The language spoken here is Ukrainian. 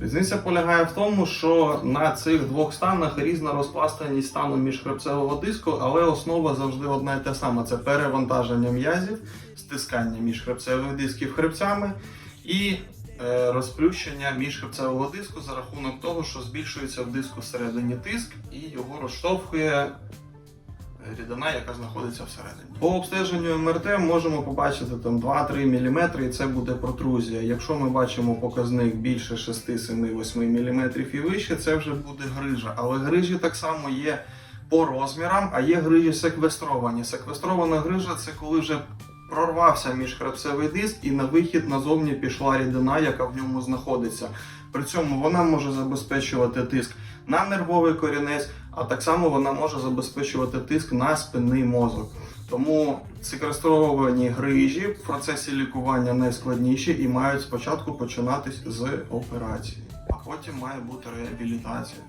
Різниця полягає в тому, що на цих двох станах різна розпластаність стану міжхребцевого диску, але основа завжди одна і та сама: це перевантаження м'язів, стискання міжхребцевих дисків хребцями і е, розплющення міжхребцевого диску за рахунок того, що збільшується в диску всередині тиск і його розштовхує рідина, яка знаходиться всередині. По обстеженню МРТ можемо побачити там 2-3 мм і це буде протрузія. Якщо ми бачимо показник більше 6, 7, 8 мм і вище, це вже буде грижа. Але грижі так само є по розмірам, а є грижі секвестровані. Секвестрована грижа це коли вже прорвався міжхребцевий диск і на вихід назовні пішла рідина, яка в ньому знаходиться. При цьому вона може забезпечувати тиск на нервовий корінець, а так само вона може забезпечувати тиск на спинний мозок. Тому секвестровані грижі в процесі лікування найскладніші і мають спочатку починатись з операції, а потім має бути реабілітація.